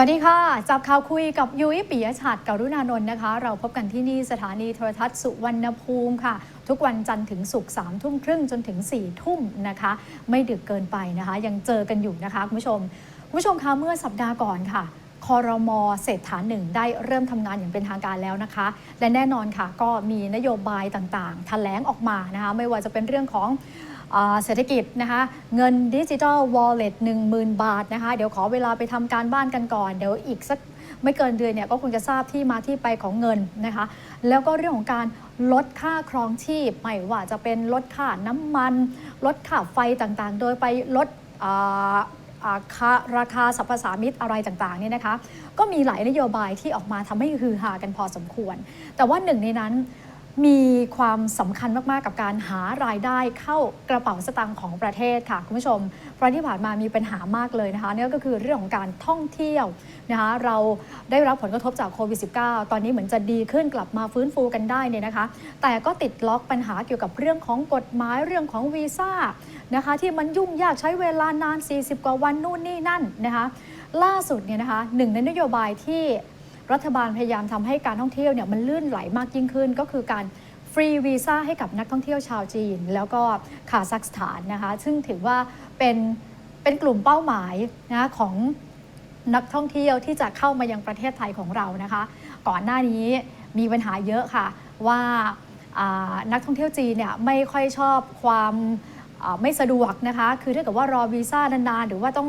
สวัสดีค่ะ จับข่าวคุยกับยุ้ยปิยชัดกรุณานนท์นะคะ เราพบกันที่นี่สถานีโทรทัศน์สุวรรณภูมิค่ะ ทุกวันจันทร์ถึงศุกร์สามทุ่มครึ่งจนถึง4ี่ทุ่มนะคะ ไม่ดึกเกินไปนะคะ ยังเจอกันอยู่นะคะคุณผู้ชมคุณผู้ชมคะเมื่อสัปดาห์ก่อนค่ะคอรมอเศรษฐาหนึ่งได้เริ่มทำงานอย่างเป็นทางการแล้วนะคะ และแน่นอนค่ะ ก็มีนโยบายต่างๆ แถลงออกมานะคะ ไม่ว่าจะเป็นเรื่องของ เศรษฐกิจนะคะเงินดิจิ t a ลวอลเล็ต10,000บาทนะคะเดี๋ยวขอเวลาไปทำการบ้านกันก่อน เดี๋ยวอีกสักไม่เกินเดือนเนี่ยก็คงจะทราบที่มาที่ไปของเงินนะคะ แล้วก็เรื่องของการลดค่าครองชีพไม่ว่าจะเป็นลดค่าน้ำมัน ลดค่าไฟต่างๆ โดยไปลดค่าราคาสรรพสามิตอะไรต่างๆเนี่ยนะคะ ก็มีหลายนโยบายที่ออกมาทำให้ฮือฮากันพอสมควร แต่ว่าหนึ่งในนั้น มีความสำคัญมาก ๆ กับการหารายได้เข้ากระเป๋าสตางค์ของประเทศค่ะคุณผู้ชม เพราะที่ผ่านมามีปัญหามากเลยนะคะนั่นก็คือเรื่องของการท่องเที่ยวนะคะเราได้รับผลกระทบจากโควิด -19 ตอนนี้เหมือนจะดีขึ้นกลับมาฟื้นฟูกันได้เนี่ยนะคะ แต่ก็ติดล็อกปัญหาเกี่ยวกับเรื่องของกฎหมายเรื่องของวีซ่านะคะที่มันยุ่งยากใช้เวลานาน 40 กว่าวันนู่นนี่นั่นนะคะล่าสุดเนี่ยนะคะหนึ่งในนโยบายที่ รัฐบาลพยายามทำให้การท่องเที่ยวเนี่ยมันลื่นไหลมากยิ่งขึ้น ก็คือการฟรีวีซ่าให้กับนักท่องเที่ยวชาวจีน แล้วก็คาซัคสถานนะคะ ซึ่งถือว่าเป็นเป็นกลุ่มเป้าหมายนะของนักท่องเที่ยวที่จะเข้ามายังประเทศไทยของเรานะคะ ก่อนหน้านี้มีปัญหาเยอะค่ะว่านักท่องเที่ยวจีนเนี่ยไม่ค่อยชอบความ ไม่สะดวกนะคะ คือถ้าเกิดว่ารอวีซ่านานๆ หรือว่าต้อง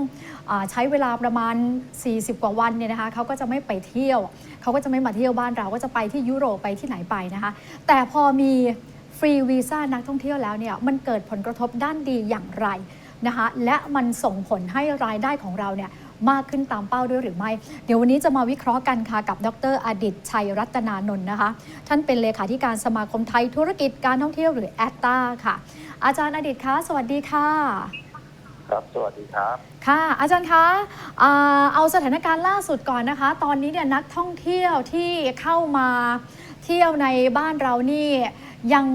อใช้เวลาประมาณ 40 กว่าวันเนี่ยนะคะเขาก็จะไม่ไปเที่ยว เขาก็จะไม่มาเที่ยวบ้านเราก็จะไปที่ยุโรปไปที่ไหนไปนะคะ แต่พอมีฟรีวีซ่านักท่องเที่ยวแล้วเนี่ยมันเกิดผลกระทบด้านดีอย่างไรนะคะ และมันส่งผลให้รายได้ของเราเนี่ยมากขึ้นตามเป้าด้วยหรือไม่ เดี๋ยววันนี้จะมาวิเคราะห์กันค่ะกับ ดรอดิตชัยรัตนานนท์นะคะ ท่านเป็นเลขาธิการสมาคมไทยธุรกิจการท่องเที่ยวหรือแอตตาค่ะ อาจารย์อดิตคะสวัสดีค่ะ ครับ สวัสดีครับ ค่ะ อาจารย์คะอ่าเอาสถานการณ์ล่าสุดก่อนนะคะ ตอนนี้เนี่ยนักท่องเที่ยวที่เข้ามาเที่ยวในบ้านเรานี่ยัง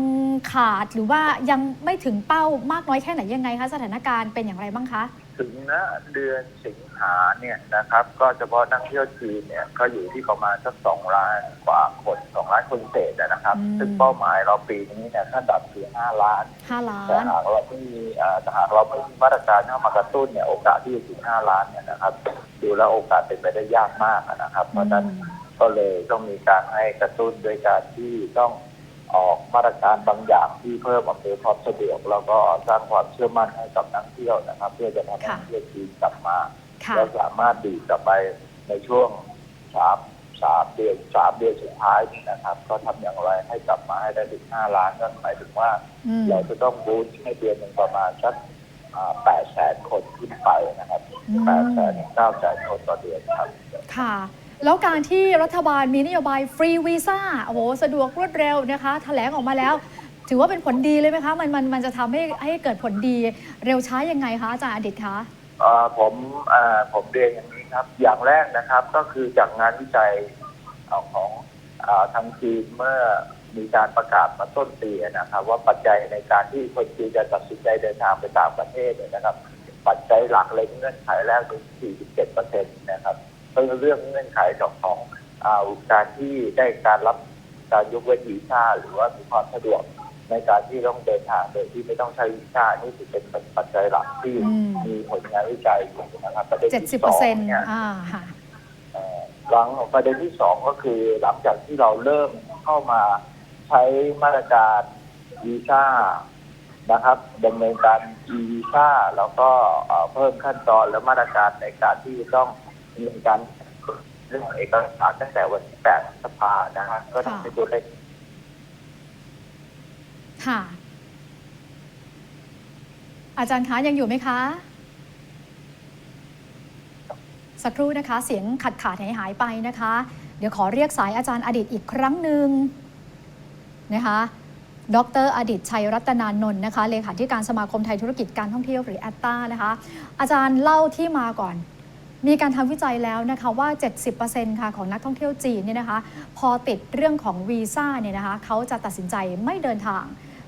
ขาดหรือว่ายังไม่ถึงเป้ามากน้อยแค่ไหนยังไงคะสถานการณ์เป็นอย่างไรบ้างคะ ถึงนะเดือนสิงหาเนี่ยนะครับ ก็เฉพาะนักเที่ยวจีนเนี่ยก็อยู่ที่ประมาณสักสองล้านกว่าคนสองล้านคนเศษนะครับอืมซึ่งเป้าหมายเราปีนี้เนี่ยขั้นดับคือห้าล้าน5ล้าแต่นหากเราไม่มีเอ่อแต่หากเราไม่มีมาตรการเข้ามากระตุ้นเนี่ยโอกาสที่จะถึงห้าล้านเนี่ยนะครับดูแล้วโอกาสเป็นไปได้ยากมากนะครับ เพราะฉะนั้นก็เลยต้องมีการให้กระตุ้นโดยการที่ต้อง ออกมาตรการบางอย่างที่เพิ่มอำนวยความสะดวกแล้วก็สร้างความเชื่อมั่นให้กับนักเที่ยวนะครับ เพื่อจะทำให้นักเที่ยวจีนกลับมาค่ะแล้วสามารถดีดกลับไปในช่วงสามสามเดือนสามเดือนสุดท้ายนี่นะครับ ก็ทำอย่างไรให้กลับมาให้ได้ถึงห้าล้านนั่นหมายถึงว่า อืมเราจะต้องบูสต์ให้เดือนหนึ่งประมาณสักแปดแสนคนขึ้นไปนะครับอืมแปดแสนเก้าแสนคนต่อเดือนครับ ค่ะ แล้วการที่รัฐบาลมีนโยบายฟรีวีซ่าโอ้โหสะดวกรวดเร็วนะคะแถลงออกมาแล้ว ถือว่าเป็นผลดีเลยไหมคะ มันมันมันจะทำให้ให้เกิดผลดีเร็วช้ายังไงคะอาจารย์อดิตคะอ่อผมอ่อผมเรียนอย่างนี้ครับ อย่างแรกนะครับก็คือจากงานวิจัยของของอ่อทางจีนเมื่อมีการประกาศมาต้นปีนะครับ ว่าปัจจัยในการที่คนจีนจะตัดสินใจเดินทางไปต่างประเทศเนี่ยนะครับ ปัจจัยหลักเลยเงื่อนไขแรกคือ47เปอร์เซ็นต์นะครับ ก็คือเรื่องเงื่อนไขของของอ่าการที่ได้การรับการยกเว้นวีซ่าหรือว่ามีความสะดวกในการที่ต้องเดินทางโดยที่ไม่ต้องใช้วีซ่านี่ถือเป็นปัจจัยหลักที่อืมมีผลงานวิจัยอยู่นะครับประเด็นเจ็ดสิบที่เปสออร์งเซ็นต์เนี่ยอ่าค่ะเอ่อหลังประเด็นที่สองก็คือหลังจากที่เราเริ่มเข้ามาใช้มาตรการวีซ่านะครับดำเนินการ e วีซ่าแล้วก็เอ่อเพิ่มขั้นตอนและมาตรการในการที่จะต้อง ดำเนินการเรื่องเอกสารตั้งแต่วันที่8พฤษภานะฮะก็ทำให้ตัวเลขค่ะ อาจารย์คะยังอยู่ไหมคะ สักครู่นะคะ เสียงขัดขาดหายหายๆไปนะคะ เดี๋ยวขอเรียกสายอาจารย์อดิตอีกครั้งหนึ่งนะคะ ดรอดิตชัยรัตนานนท์นะคะ เลขาธิการสมาคมไทยธุรกิจการท่องเที่ยวหรือแอตตานะคะ อาจารย์เล่าที่มาก่อน มีการทำวิจัยแล้วนะคะว่า 70%ค่ะของนักท่องเที่ยวจีนเนี่ยนะคะ พอติดเรื่องของวีซ่าเนี่ยนะคะเขาจะตัดสินใจไม่เดินทาง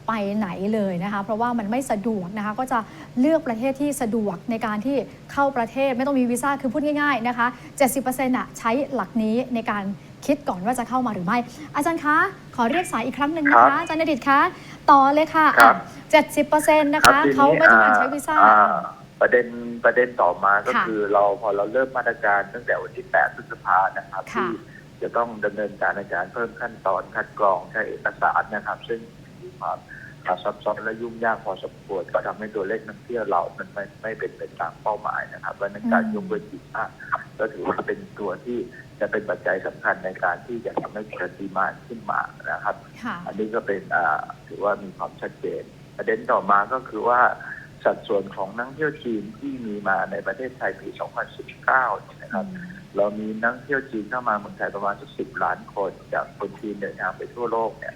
ไปไหนเลยนะคะเพราะว่ามันไม่สะดวกนะคะก็จะเลือกประเทศที่สะดวกในการที่เข้าประเทศไม่ต้องมีวีซ่าคือพูดง่ายๆนะคะ 70%อะใช้หลักนี้ในการคิดก่อนว่าจะเข้ามาหรือไม่ อาจารย์คะ ขอเรียกสายอีกครั้งหนึ่งนะครัคะบอาจารย์นดิตคะ ต่อเลยค่ะครัอะบ70%นะครัคะบทีเขานี้ไม่ต้องการอ่าใช้วีซ่าอ่า ประเด็นประเด็นต่อมาก็ค่ะ คือเราพอเราเริ่มมาตรการตั้งแต่วันที่ 8 พฤษภานะครับ ค่ะ ที่จะต้องดำเนินการในการเพิ่มขั้นตอนคัดกรองใช้เอกสารนะครับ ซึ่งมีความซับซ้อนและยุ่งยากพอสมควรก็ทำให้ตัวเลขนักเที่ยวเรามันไม่ไม่เป็นไปตามเป้าหมายนะครับเพราะฉะนั้นการอืมยกเว้นวีซ่าก็ถือว่าเป็นตัวที่จะเป็นปัจจัยสำคัญในการที่จะทำให้เกิดดีมานขึ้นมานะครับ ค่ะ อันนี้ก็เป็นอ่าถือว่ามีความชัดเจน ประเด็นต่อมาก็คือว่า สัดส่วนของนักเที่ยวจีนที่มีมาในประเทศไทยปี 2019เนี่ยนะครับ เรามีนักเที่ยวจีนเข้ามาเมืองไทยประมาณสักสิบล้านคน จากคนจีนเดินทางไปทั่วโลกเนี่ย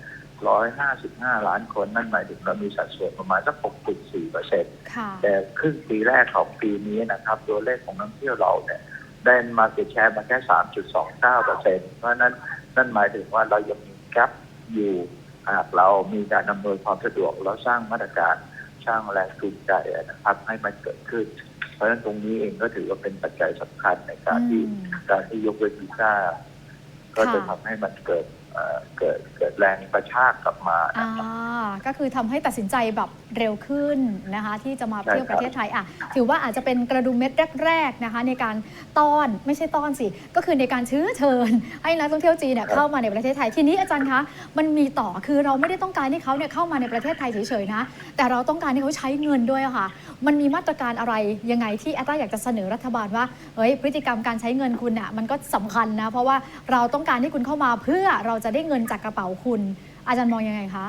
ร้อยห้าสิบห้าล้านคนนั่นหมายถึงเรามีสัดส่วนประมาณสักหกจุดสี่เปอร์เซ็นต์ค่ะแต่ครึ่งปีแรกของปีนี้นะครับ ตัวเลขของนักเที่ยวเราเนี่ยได้มาเก็ตแชร์มาแค่ 3.29เปอร์เซ็นต์เพราะฉะนั้นนั่นหมายถึงว่าเรายังมีแกลบอยู่หากเรามีการอำนวยความสะดวกแล้วสร้างมาตรการ สร้างแรงจูงใจนะครับ ให้มันเกิดขึ้น เพราะฉะนั้นตรงนี้เองก็ถือว่าเป็นปัจจัยสำคัญในการที่อืมการที่ยกเว้นวีซ่าก็จะค่ะทำให้มันเกิด เอ่อเกิดเกิดแรงประชากกลับมาอ่านะครับ ก็คือทำให้ตัดสินใจแบบเร็วขึ้นนะคะ ที่จะมาใช่เที่ยวคปรับระเทศไทยอะถือว่าอาจจะเป็นกระดุมเม็ดแรก ๆนะคะ ในการต้อนไม่ใช่ต้อนสิ ก็คือในการเชื้อเชิญ ให้นักท่องเที่ยวจีนเนี่ยเข้ามาในประเทศไทยทีนี้อาจารย์คะมันมีต่อคือเราไม่ได้ต้องการให้เขาเนี่ยเข้ามาในประเทศไทยเฉยๆนะแต่เราต้องการให้เขาใช้เงินด้วยอะค่ะ มันมีมาตรการอะไรยังไงที่แอตตาอยากจะเสนอรัฐบาลว่าเฮ้ยพฤติกรรมการใช้เงินคุณอะมันก็สำคัญนะเพราะว่าเราต้องการให้คุณเข้ามาเพื่อเราจะได้เงินจากกระเป๋าคุณ อาจารย์มองยังไงคะ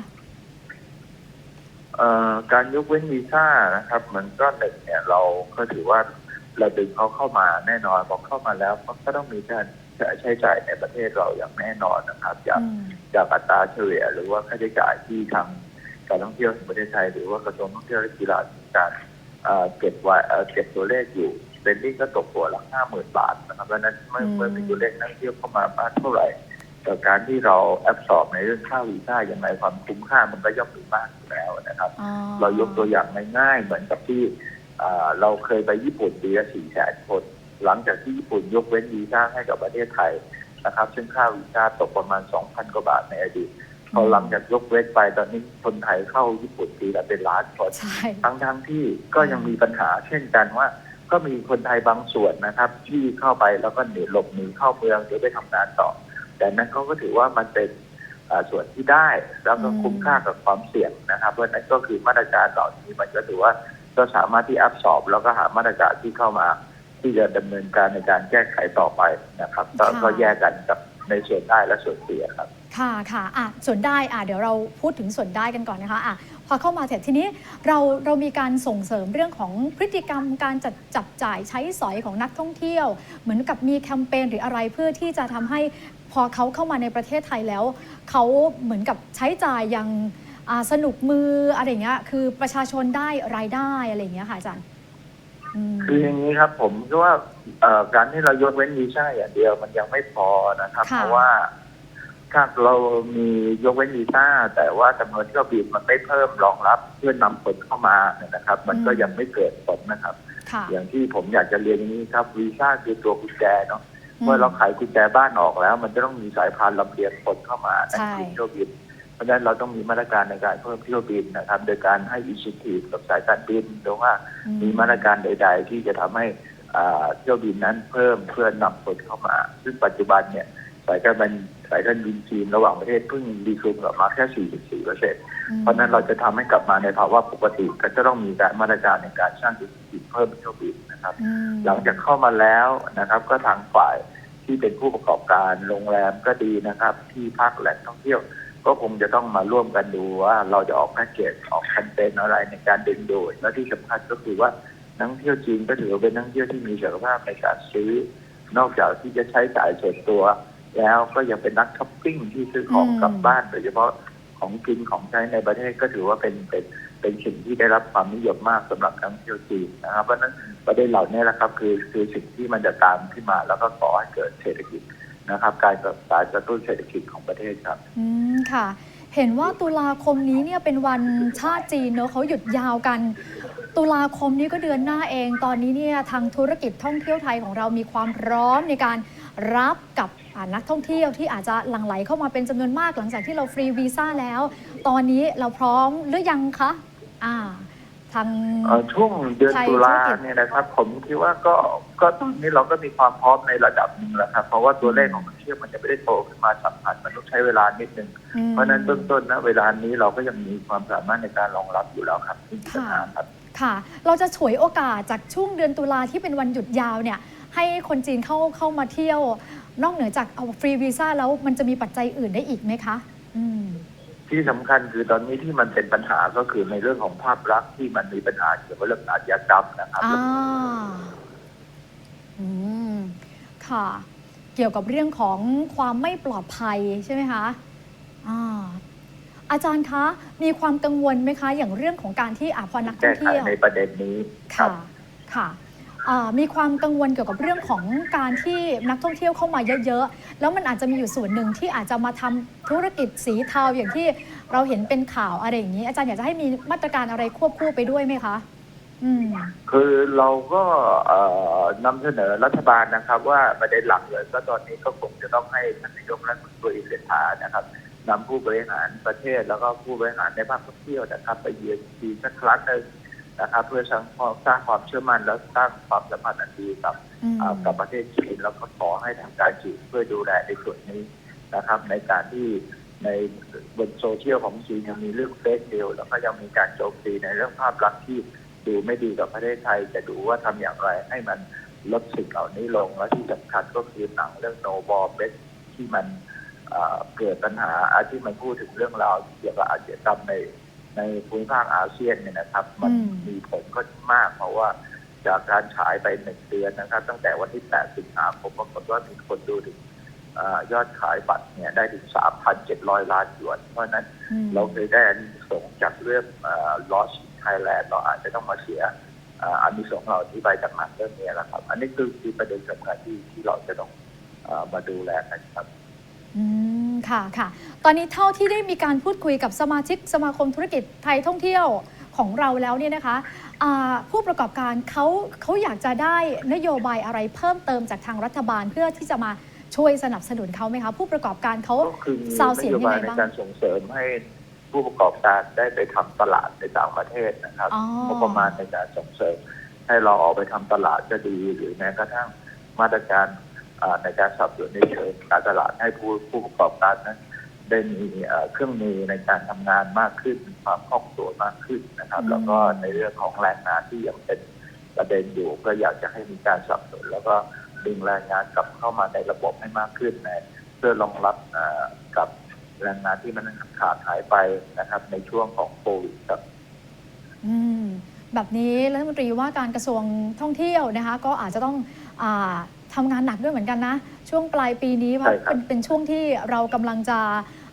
เอ่อการยกเว้นวีซ่านะครับ มันก็หนึ่งเนี่ยเราก็ถือว่าเราดึงเขาเข้ามาแน่นอนพอเข้ามาแล้วเขาก็ต้องมีการใช้จ่ายในประเทศเราอย่างแน่นอนนะครับจากอืมจากอัตราเฉลี่ยหรือว่าค่าใช้จ่ายที่ทางการท่องเที่ยวแห่งประเทศไทยหรือว่ากระทรวงท่องเที่ยวและกีฬามีการเอ่อเก็บไว้เอ่อเก็บตัวเลขอยู่เป็นที่ก็ตกหัวละห้าหมื่นบาทนะครับเพราะฉะนั้นเมื่ออืมเมื่อมีตัวเลขนักท่องเที่ยวเข้ามามากเท่าไหร่ แต่การที่เราแอบสอบในเรื่องค่าวีซ่าอย่างไรความคุ้มค่ามันก็ย่อมมีมากอยู่แล้วนะครับอ๋อเรายกตัวอย่างง่ายๆเหมือนกับที่อ่าเราเคยไปญี่ปุ่นปีละสี่แสนคน หลังจากที่ญี่ปุ่นยกเว้นวีซ่าให้กับประเทศไทยนะครับ ซึ่งค่าวีซ่าตกประมาณ2,000กว่าบาทในอดีตพอหลังจากยกเว้นไปตอนนี้คนไทยเข้าญี่ปุ่นปีละเป็นล้านคนใช่ทั้งทั้งๆที่ก็ยังมีปัญหาเช่นกันว่า ก็มีคนไทยบางส่วนนะครับ ที่เข้าไปแล้วก็หนีหลบหนีเข้าเมืองหรือไปทำงานต่อ แต่นั้นเขาก็ถือว่ามันเป็นอ่าส่วนที่ได้แล้วก็คุ้มค่ากับความเสี่ยงนะครับ เพราะฉะนั้นก็คือมาตรการเหล่านี้มันก็ถือว่าก็สามารถที่อัพสอบ แล้วก็หามาตรการที่เข้ามา ที่จะดำเนินการในการแก้ไขต่อไปนะครับก็ค่ะก็แยกกันกับในส่วนได้และส่วนเสียครับ ค่ะค่ะอะส่วนได้อะเดี๋ยวเราพูดถึงส่วนได้กันก่อนนะคะอะพ อเข้ามาเสร็จทีนี้เราเรามีการส่งเสริมเรื่องของพฤติกรรมการจัดจับจ่ายใช้สอยของนักท่องเที่ยว เหมือนกับมีแคมเปญหรืออะไรเพื่อที่จะทำให้พอเขาเข้ามาในประเทศไทยแล้ว เขาเหมือนกับใช้จ่ายอย่างอ่าสนุกมืออะไรอย่างเงี้ยคือประชาชนได้รายได้อะไรอย่างเงี้ยค่ะอาจารย์อืมคืออย่างนี้ครับ ผมก็ว่าเอ่อการที่เรายกเว้นวีซ่าอย่างเดียวมันยังไม่พอนะครับค่ะเพราะว่า ถ้าเรามียกเว้นวีซ่า แต่ว่าจำนวนเที่ยวบินมันไม่เพิ่มรองรับเพื่อนำคนเข้ามาเนี่ยนะครับ มันก็ยังไม่เกิดผลนะครับ ค่ะ อย่างที่ผมอยากจะเรียนอย่างนี้ครับวีซ่าคือตัวกุญแจเนาะเมื่อเราขายกุญแจบ้านออกแล้ว มันจะต้องมีสายพานลำเลียงคนเข้ามาในใช่ เที่ยวบิน เพราะฉะนั้นเราต้องมีมาตรการในการเพิ่มเที่ยวบินนะครับ โดยการให้อิสติกับสายการบินหรือว่ามีมาตรการใด ๆ ที่จะทำให้อ่าเที่ยวบินนั้นเพิ่มเพื่อนำคนเข้ามา ซึ่งปัจจุบันเนี่ย สายการบินสายการบินจีนระหว่างประเทศเพิ่งดีคืนกลับมาแค่ 44เปอร์เซ็นต์อืมเพราะฉะนั้นเราจะทำให้กลับมาในภาวะปกติ ก็จะต้องมีการมาตรการในการสร้างอิสติเพิ่มเที่ยวบินนะครับอืมหลังจากเข้ามาแล้วนะครับ ก็ทางฝ่ายที่เป็นผู้ประกอบการโรงแรมก็ดีนะครับ ที่พักแหล่งท่องเที่ยว ก็คงจะต้องมาร่วมกันดูว่าเราจะออกแพ็กเกจออกแคมเปญอะไรในการดึงดูดและที่สำคัญก็คือว่านักท่องเที่ยวจีนก็ถือว่าเป็นนักท่องเที่ยวที่มีศักยภาพในการซื้อนอกจากที่จะใช้จ่ายส่วนตัว แล้วก็ยังเป็นนักช้อปปิ้งที่ซื้อของกลับบ้านโดยเฉพาะของกินของใช้ในประเทศก็ถือว่าเป็นเป็นเป็นสิ่งที่ได้รับความนิยมมากสำหรับนักท่องเที่ยวจีนนะครับเพราะนั้นประเด็นเหล่านี้แหละครับ คือคือสิ่งที่มันจะตามขึ้นมา แล้วก็ก่อให้เกิดเศรษฐกิจนะครับ การการกระตุ้นเศรษฐกิจของประเทศครับ อืมค่ะ เห็นว่าตุลาคมนี้เนี่ยเป็นวันชาติจีนเนอะเขาหยุดยาวกัน ตุลาคมนี้ก็เดือนหน้าเอง ตอนนี้เนี่ยทางธุรกิจท่องเที่ยวไทยของเรามีความพร้อมในการรับกับ นักท่องเที่ยวที่อาจจะหลั่งไหลเข้ามาเป็นจำนวนมากหลังจากที่เราฟรีวีซ่าแล้ว ตอนนี้เราพร้อมหรือยังคะอ่าทางเอ่อช่วงเดือนไทยตุลาธุรกิจเนี่ยนะครับ ผมคิดว่าก็ก็ตอนนี้เราก็มีความพร้อมในระดับหนึ่งแล้วครับเพราะว่าตัวเลขของนักท่องเที่ยวมันจะไม่ได้โตขึ้นมาฉับพลันมันต้องใช้เวลานิดนึงอืมเพราะฉะนั้นเบื้องต้นนะเวลานี้เราก็ยังมีความสามารถในการรองรับอยู่แล้วครับที่ปัญหาครับค่ะ เราจะฉวยโอกาสจากช่วงเดือนตุลาที่เป็นวันหยุดยาวเนี่ย ให้คนจีนเข้าเข้ามาเที่ยว นอกเหนือจากเอาฟรีวีซ่าแล้วมันจะมีปัจจัยอื่นได้อีกไหมคะ อืมที่สำคัญคือตอนนี้ที่มันเป็นปัญหาก็คือในเรื่องของภาพลักษณ์ที่มันมีปัญหาเกี่ยวกับเรื่องอาชญากรรมนะครับอ่าอืมค่ะ เกี่ยวกับเรื่องของความไม่ปลอดภัยใช่ไหมคะอ่าอาจารย์คะมีความกังวลไหมคะ อย่างเรื่องของการที่อาพอนักท่แก้องไขเที่ยวในประเด็นนี้ครัค่ะบค่ะอ่า มีความกังวลเกี่ยวกับเรื่องของการที่นักท่องเที่ยวเข้ามาเยอะๆ แล้วมันอาจจะมีอยู่ส่วนหนึ่งที่อาจจะมาทำธุรกิจสีเทาอย่างที่เราเห็นเป็นข่าวอะไรอย่างนี้ อาจารย์อยากจะให้มีมาตรการอะไรควบคู่ไปด้วยไหมคะมคือเราก็นำเสนอรัฐบาลนะครับ ว่าประเด็นหลักเลยก็ตอนนี้ก็คงจะต้องให้ท่านนายกรัฐมนตรีเศรษฐานะครับนำผู้บริหารประเทศแล้วก็ผู้บริหารในภาคท่องเที่ยวนะครับ ไปเยือนจีนสักครั้งหนึ่ง นะครับ เพื่อสร้างความสร้างความเชื่อมั่นและสร้างความสัมพันธ์อันดีกับอืมอ่ากับประเทศจีนแล้วก็ขอให้ทางการจีนเพื่อดูแลในส่วนนี้นะครับ ในการที่ในบนโซเชียลของจีนยังมีเรื่องเฟซนิวแล้วก็ยังมีการโจมตีในเรื่องภาพลักษณ์ที่ดูไม่ดีกับประเทศไทย จะดูว่าทำอย่างไรให้มันลดสิ่งเหล่านี้ลงและที่สำคัญก็คือหนังเรื่องโนบอลเบสที่มันเอ่อเกิดปัญหาอาที่มันพูดถึงเรื่องราวเกี่ยวกับอาชญากรรมใน ในภูมิภาคอาเซียนเนี่ยนะครับ มันอืมมีผลก็มาก เพราะว่าจากการฉายไปหนึ่งเดือนนะครับ ตั้งแต่วันที่ 8 สิงหาคมปรากฏว่ามีคนดูถึงเออยอดขายบัตรเนี่ยได้ถึง 3,700 ล้านหยวน เพราะฉะนั้นอืมเราเคยได้อานิสงส์จากเรื่องลอสไทยแลนด์เราอาจจะต้องมาเสียเอ่ออานิสงส์เหล่านี้ไปจากหนังเรื่องนี้แหละครับ อันนี้คือคือประเด็นสำคัญที่ที่เราจะต้องเอ่อมาดูแลกันครับ อืมค่ะค่ะ ตอนนี้เท่าที่ได้มีการพูดคุยกับสมาชิกสมาคมธุรกิจไทยท่องเที่ยวของเราแล้วเนี่ยนะคะอ่าผู้ประกอบการเขาเขาอยากจะได้นโยบายอะไรเพิ่มเติมจากทางรัฐบาลเพื่อที่จะมาช่วยสนับสนุนเขาไหมคะผู้ประกอบการเขาก็คือมีซาวเสีนยงโยยังบายไงในบ้างการส่งเสริมให้ผู้ประกอบการได้ไปทำตลาดในต่างประเทศนะครับอ๋องบประมาณในการส่งเสริม ให้เราออกไปทำตลาดก็ดีหรือแม้กระทั่งมาตรการอ่า ในการสนับสนุนในเชิงการตลาดให้ผู้ผู้ประกอบการนั้น ได้มีเอ่อเครื่องมือในการทำงานมากขึ้นมีความคล่องตัวมากขึ้นนะครับอืมแล้วก็ในเรื่องของแรงงานที่ยังเป็นประเด็นอยู่ ก็อยากจะให้มีการสนับสนุนแล้วก็ดึงแรงงานกลับเข้ามาในระบบให้มากขึ้นในเพื่อรองรับเอ่อกับแรงงานที่มันขาดหายไปนะครับ ในช่วงของโควิดครับอืมแบบนี้รัฐมนตรีว่าการกระทรวงท่องเที่ยวนะคะ ก็อาจจะต้องอา ทำงานหนักด้วยเหมือนกันนะ ช่วงปลายปีนี้เพราะใช่ครับเป็นเป็นช่วงที่เรากำลังจะ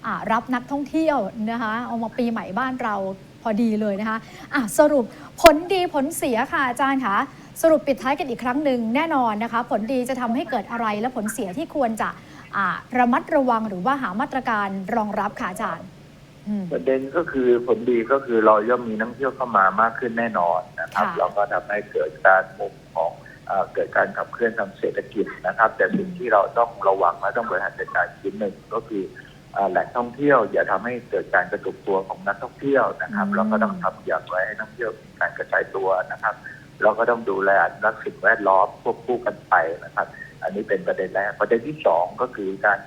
อ่ารับนักท่องเที่ยวนะคะเอามาปีใหม่บ้านเราพอดีเลยนะคะอะสรุปผลดีผลเสียค่ะอาจารย์คะสรุปปิดท้ายกันอีกครั้งหนึ่งแน่นอนนะคะ ผลดีจะทำให้เกิดอะไรและผลเสียที่ควรจะอ่าระมัดระวังหรือว่าหามาตรการรองรับค่ะอาจารย์อืมประเด็นก็คือผลดีก็คือเราย่อมมีนักท่องเที่ยวเข้ามามากขึ้นแน่นอนนะครับค่ะแล้วก็ทำให้เกิดการมุมของ เอ่อเกิดการขับเคลื่อนทางเศรษฐกิจนะครับ แต่สิ่งที่เราต้องระวังและต้องบริหารจัดการชิ้นหนึ่งก็คือเอ่อแหล่งท่องเที่ยวอย่าทำให้เกิดการกระจุกตัวของนักท่องเที่ยวนะครับอืมแล้วก็ต้องทำอย่างไรให้นักท่องเที่ยวมีการกระจายตัวนะครับ เราก็ต้องดูแลอนุรักษ์สิ่งแวดล้อมควบคู่กันไปนะครับ อันนี้เป็นประเด็นแรกประเด็นที่สองก็คือการ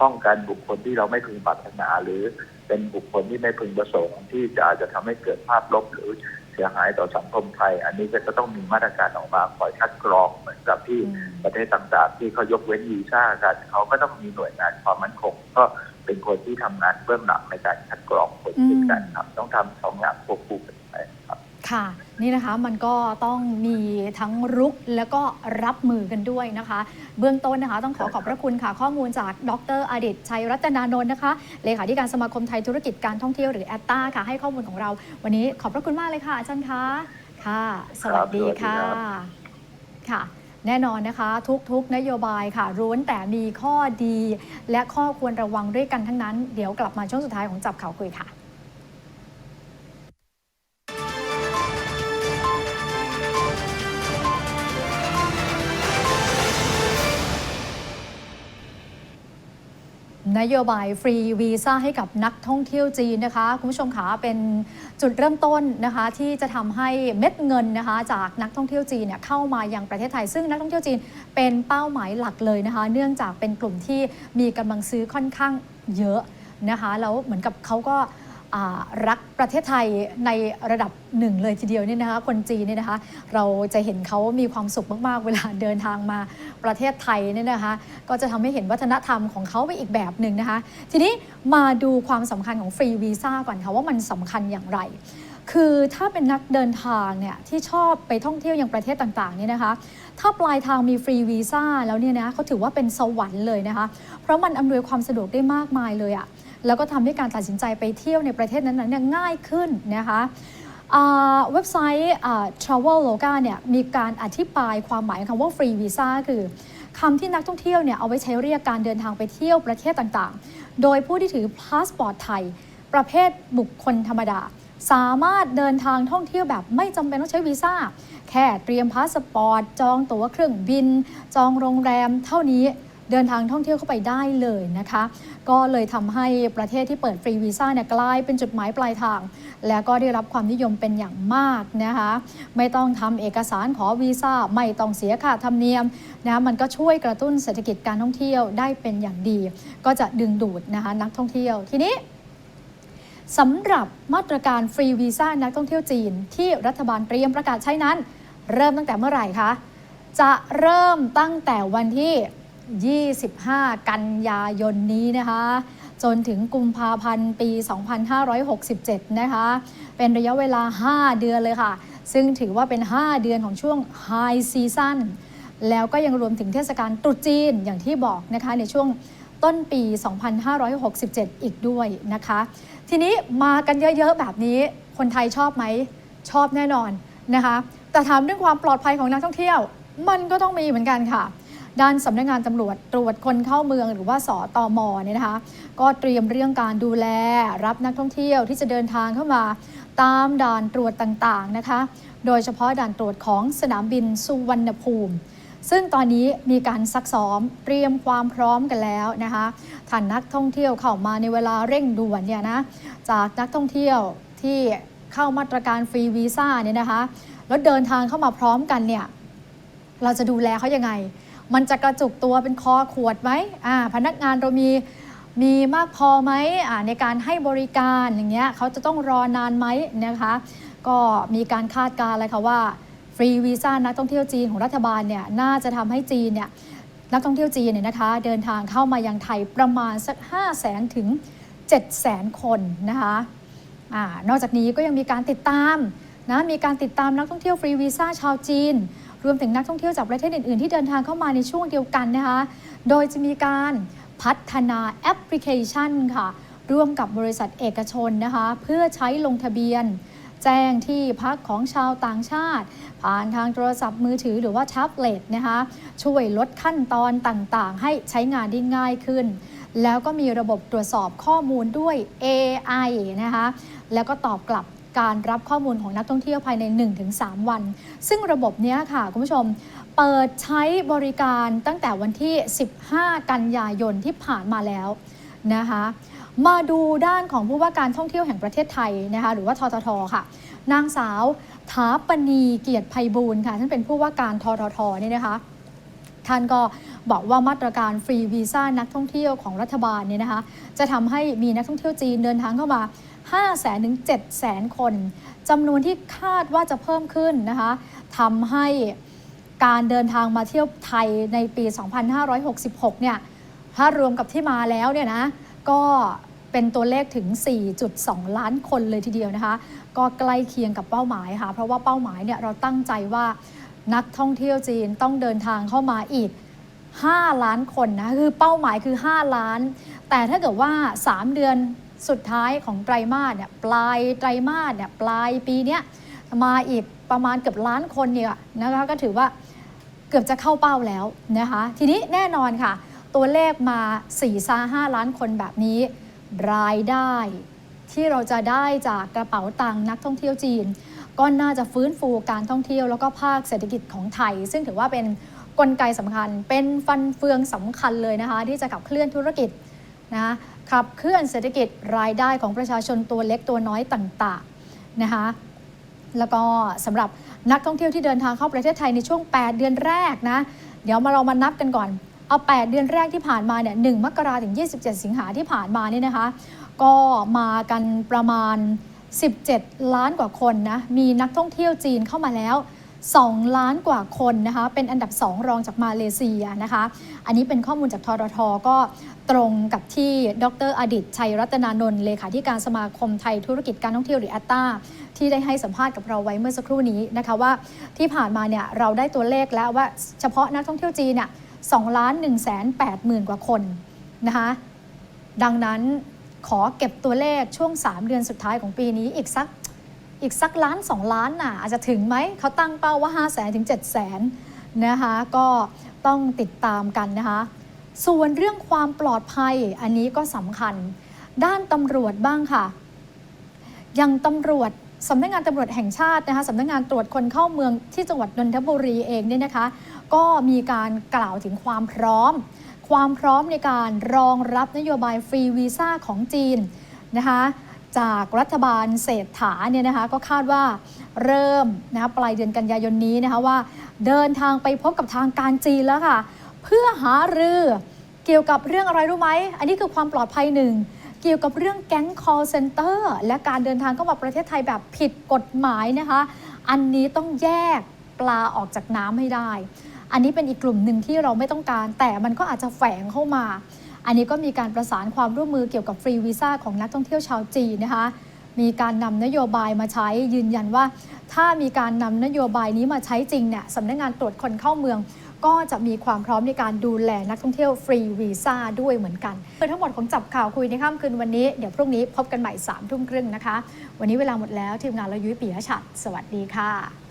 ป้องกันบุคคลที่เราไม่พึงปรารถนาหรือเป็นบุคคลที่ไม่พึงประสงค์ที่จะอาจจะทำให้เกิดภาพลบหรือเสียหายต่อสังคมไทย อันนี้ก็จะต้องมีมาตรการออกมาคอยคัดกรองเหมือนกับที่อืมประเทศต่างๆที่เขายกเว้นวีซ่ากันเขาก็ต้องมีหน่วยงานความมั่นคง ก็เป็นคนที่ทำงานเบื้องหลังในการคัดกรองคนเช่นกันครับ ต้องทำสองอย่างควบคู่กันไป ครับค่ะ นี่นะคะมันก็ต้องมีทั้งรุกแล้วก็รับมือกันด้วยนะคะ เบื้องต้นนะคะ ต้องขอขอบพระคุณค่ะ ข้อมูลจากดรอดิตชัยรัตนานนท์นะคะเลขาธิการสมาคมไทยธุรกิจการท่องเที่ยวหรือแอตตาค่ะให้ข้อมูลของเรา วันนี้ขอบพระคุณมากเลยค่ะอาจารย์คะค่ะ สวัสดีครับสวัสดีค่ะครับค่ะแน่นอนนะคะ ทุกๆ นโยบายค่ะร้วนแต่มีข้อดี และข้อควรระวังด้วยกันทั้งนั้น เดี๋ยวกลับมาช่วงสุดท้ายของจับข่าวคุยค่ะ นโยบายฟรีวีซ่าให้กับนักท่องเที่ยวจีนนะคะ คุณผู้ชมขาเป็นจุดเริ่มต้นนะคะ ที่จะทำให้เม็ดเงินนะคะ จากนักท่องเที่ยวจีนเนี่ยเข้ามายังประเทศไทย ซึ่งนักท่องเที่ยวจีนเป็นเป้าหมายหลักเลยนะคะ เนื่องจากเป็นกลุ่มที่มีกำลังซื้อค่อนข้างเยอะนะคะแล้วเหมือนกับเขาก็ รักประเทศไทยในระดับหนึ่งเลยทีเดียวเนี่ยนะคะคนจีนเนี่ยนะคะเราจะเห็นเขามีความสุขมากๆ เวลาเดินทางมาประเทศไทยเนี่ยนะคะก็จะทำให้เห็นวัฒนธรรมของเขาไปอีกแบบหนึ่งนะคะ ทีนี้มาดูความสำคัญของฟรีวีซ่าก่อนค่ะว่ามันสำคัญอย่างไร คือถ้าเป็นนักเดินทางเนี่ยที่ชอบไปท่องเที่ยวยังประเทศต่างๆเนี่ยนะคะถ้าปลายทางมีฟรีวีซ่าแล้วเนี่ยนะเขาถือว่าเป็นสวรรค์เลยนะคะเพราะมันอำนวยความสะดวกได้มากมายเลยอะ แล้วก็ทำให้การตัดสินใจไปเที่ยวในประเทศนั้นๆเนี่ยง่ายขึ้นนะคะเว็บไซต์ Traveloka เนี่ยมีการอธิบายความหมายคำว่าฟรีวีซ่าคือคำที่นักท่องเที่ยวเนี่ยเอาไว้ใช้เรียกการเดินทางไปเที่ยวประเทศต่างๆ โดยผู้ที่ถือพาสปอร์ตไทย ประเภทบุคคลธรรมดา สามารถเดินทางท่องเที่ยวแบบไม่จำเป็นต้องใช้วีซ่า แค่เตรียมพาสปอร์ต จองตั๋วเครื่องบิน จองโรงแรม เท่านี้ เดินทางท่องเที่ยวเข้าไปได้เลยนะคะ ก็เลยทำให้ประเทศที่เปิดฟรีวีซ่าเนี่ยกลายเป็นจุดหมายปลายทาง แล้วก็ได้รับความนิยมเป็นอย่างมากนะคะ ไม่ต้องทำเอกสารขอวีซ่าไม่ต้องเสียค่าธรรมเนียมนะมันก็ช่วยกระตุ้นเศรษฐกิจการท่องเที่ยวได้เป็นอย่างดี ก็จะดึงดูดนะคะนักท่องเที่ยวทีนี้สำหรับมาตรการฟรีวีซ่านักท่องเที่ยวจีน ที่รัฐบาลเตรียมประกาศใช้นั้น เริ่มตั้งแต่เมื่อไหร่คะ จะเริ่มตั้งแต่วันที่ 25 กันยายนนี้นะคะ จนถึงกุมภาพันธ์ปี 2567 นะคะ เป็นระยะเวลา 5 เดือนเลยค่ะ ซึ่งถือว่าเป็น 5 เดือนของช่วง High Season แล้วก็ยังรวมถึงเทศกาลตรุษจีนอย่างที่บอกนะคะในช่วงต้นปี 2567 อีกด้วยนะคะ ทีนี้มากันเยอะๆ แบบนี้คนไทยชอบไหม ชอบแน่นอนนะคะ แต่ถามเรื่องความปลอดภัยของนักท่องเที่ยว มันก็ต้องมีเหมือนกันค่ะ ด้านสำนักงานตำรวจตรวจคนเข้าเมืองหรือว่าสอตอมเนี่ยนะคะ ก็เตรียมเรื่องการดูแล รับนักท่องเที่ยวที่จะเดินทางเข้ามาตามด่านตรวจต่างๆนะคะ โดยเฉพาะด่านตรวจของสนามบินสุวรรณภูมิ ซึ่งตอนนี้มีการซักซ้อมเตรียมความพร้อมกันแล้วนะคะท่านนักท่องเที่ยวเข้ามาในเวลาเร่งด่วนเนี่ยนะจากนักท่องเที่ยวที่เข้ามาตรการฟรีวีซ่าเนี่ยนะคะแล้วเดินทางเข้ามาพร้อมกันเนี่ยเราจะดูแลเขายังไง มันจะกระจุกตัวเป็นคอขวดไหมอ่าพนักงานเรามีมีมากพอไหมอ่าในการให้บริการอย่างเงี้ยเขาจะต้องรอนานไหมนะคะก็มีการคาดการณ์เลยค่ะว่าฟรีวีซ่านักท่องเที่ยวจีนของรัฐบาลเนี่ยน่าจะทำให้จีนเนี่ยนักท่องเที่ยวจีนเนี่ยนะคะเดินทางเข้ามายังไทยประมาณสัก 5 0 0แสนถึง 7 0 0แสนคนนะคะอนอกจากนี้ก็ยังมีการติดตามนะมีการติดตามนักท่องเที่ยวฟรีวีซ่าชาวจีน รวมถึงนักท่องเที่ยวจากประเทศอื่น ๆ ที่เดินทางเข้ามาในช่วงเดียวกันนะคะ โดยจะมีการพัฒนาแอปพลิเคชันค่ะ ร่วมกับบริษัทเอกชนนะคะ เพื่อใช้ลงทะเบียน แจ้งที่พักของชาวต่างชาติ ผ่านทางโทรศัพท์มือถือหรือว่าแท็บเล็ตนะคะ ช่วยลดขั้นตอนต่างๆ ให้ใช้งานได้ง่ายขึ้น แล้วก็มีระบบตรวจสอบข้อมูลด้วย AI นะคะ แล้วก็ตอบกลับ การรับข้อมูลของนักท่องเที่ยวภายใน 1-3 วัน ซึ่งระบบนี้ค่ะ คุณผู้ชมเปิดใช้บริการตั้งแต่วันที่ 15 กันยายนที่ผ่านมาแล้วนะคะมาดูด้านของผู้ว่าการท่องเที่ยวแห่งประเทศไทยนะคะหรือว่าทททค่ะ นางสาวถาปณีเกียรติไพบูลย์ค่ะท่านเป็นผู้ว่าการทททนี่นะคะท่านก็บอกว่ามาตรการฟรีวีซ่านักท่องเที่ยวของรัฐบาลเนี่ยนะคะจะทำให้มีนักท่องเที่ยวจีนเดินทางเข้ามา 5 0 0แสนถึง7 0 0แสนคนจำนวนที่คาดว่าจะเพิ่มขึ้นนะคะทำให้การเดินทางมาเที่ยวไทยในปี 2566 เนี่ย ถ้ารวมกับที่มาแล้วเนี่ยนะ ก็เป็นตัวเลขถึง 4.2 ล้านคนเลยทีเดียวนะคะ ก็ใกล้เคียงกับเป้าหมายค่ะ เพราะว่าเป้าหมายเนี่ยเราตั้งใจว่านักท่องเที่ยวจีนต้องเดินทางเข้ามาอีก 5 ล้านคนนะ คือเป้าหมายคือ 5 ล้าน แต่ถ้าเกิดว่า 3 เดือน สุดท้ายของไตรมาสเนี่ยปลายไตรมาสเนี่ยปลายปีเนี้ยมาอีกประมาณเกือบล้านคนเนี่ยนะคะก็ถือว่าเกือบจะเข้าเป้าแล้วนะคะทีนี้แน่นอนค่ะ ตัวเลขมา4ซา5ล้านคนแบบนี้ รายได้ที่เราจะได้จากกระเป๋าตังค์นักท่องเที่ยวจีน ก็น่าจะฟื้นฟูการท่องเที่ยว แล้วก็ภาคเศรษฐกิจของไทย ซึ่งถือว่าเป็นกลไกสำคัญ เป็นฟันเฟืองสำคัญเลยนะคะ ที่จะขับเคลื่อนธุรกิจนะ ขับเคลื่อนเศรษฐกิจรายได้ของประชาชนตัวเล็กตัวน้อยต่างๆนะคะแล้วก็สำหรับนักท่องเที่ยวที่เดินทางเข้าประเทศไทยในช่วง 8 เดือนแรกนะเดี๋ยวมาเรามานับกันก่อน เอา 8 เดือนแรกที่ผ่านมาเนี่ย1มกราถึง 27 สิงหาที่ผ่านมาเนี่ยนะคะ ก็มากันประมาณ 17 ล้านกว่าคนนะมีนักท่องเที่ยวจีนเข้ามาแล้ว2 ล้านกว่าคนนะคะ เป็นอันดับ 2 รองจากมาเลเซียนะคะ อันนี้เป็นข้อมูลจากทรทก็ ตรงกับที่ดรอดิตชัยรัตนานนท์เลขาธิการสมาคมไทยธุรกิจการท่องเที่ยวหรือแอตตาที่ได้ให้สัมภาษณ์กับเราไว้เมื่อสักครู่นี้นะคะว่าที่ผ่านมาเนี่ยเราได้ตัวเลขแล้วว่าเฉพาะนักท่องเที่ยวจีนเนี่ยสองล้านหนึ่งแสนแปดหมื่นกว่าคนนะคะดังนั้นขอเก็บตัวเลขช่วง 3 เดือนสุดท้ายของปีนี้อีกสักอีกสักล้าน 2 ล้านน่ะอาจจะถึงไหมเขาตั้งเป้าว่า 5 0 0แสนถึง 7 0 0แสนนะคะก็ต้องติดตามกันนะคะ ส่วนเรื่องความปลอดภัยอันนี้ก็สำคัญ ด้านตำรวจบ้างค่ะ อย่างตำรวจสำนักงานตำรวจแห่งชาตินะคะสำนักงานตรวจคนเข้าเมืองที่จังหวัดนนทบุรีเองเนี่ยนะคะ ก็มีการกล่าวถึงความพร้อม ความพร้อมในการรองรับนโยบายฟรีวีซ่าของจีนนะคะจากรัฐบาลเศรษฐาเนี่ยนะคะก็คาดว่าเริ่มนะคะปลายเดือนกันยายนนี้นะคะว่า เดินทางไปพบกับทางการจีนแล้วค่ะ พื่อหารือเกี่ยวกับเรื่องอะไรรู้ไหม อันนี้คือความปลอดภัยหนึ่ง เกี่ยวกับเรื่องแก๊ง call center และการเดินทางเข้ามาประเทศไทยแบบผิดกฎหมายนะคะ อันนี้ต้องแยกปลาออกจากน้ำให้ได้ อันนี้เป็นอีกกลุ่มหนึ่งที่เราไม่ต้องการ แต่มันก็อาจจะแฝงเข้ามา อันนี้ก็มีการประสานความร่วมมือเกี่ยวกับฟรีวีซ่าของนักท่องเที่ยวชาวจีนนะคะมีการนำนโยบายมาใช้ยืนยันว่า ถ้ามีการนำนโยบายนี้มาใช้จริงเนี่ยสำนักงานตรวจคนเข้าเมือง ก็จะมีความพร้อมในการดูแลนักท่องเที่ยวฟรีวีซ่าด้วยเหมือนกันคือทั้งหมดของจับข่าวคุยในค่ำคืนวันนี้ เดี๋ยวพรุ่งนี้พบกันใหม่3ามทุ่มครึ่งนะคะ วันนี้เวลาหมดแล้วทีมงานเรายุ้ยปียชัดสวัสดีค่ะ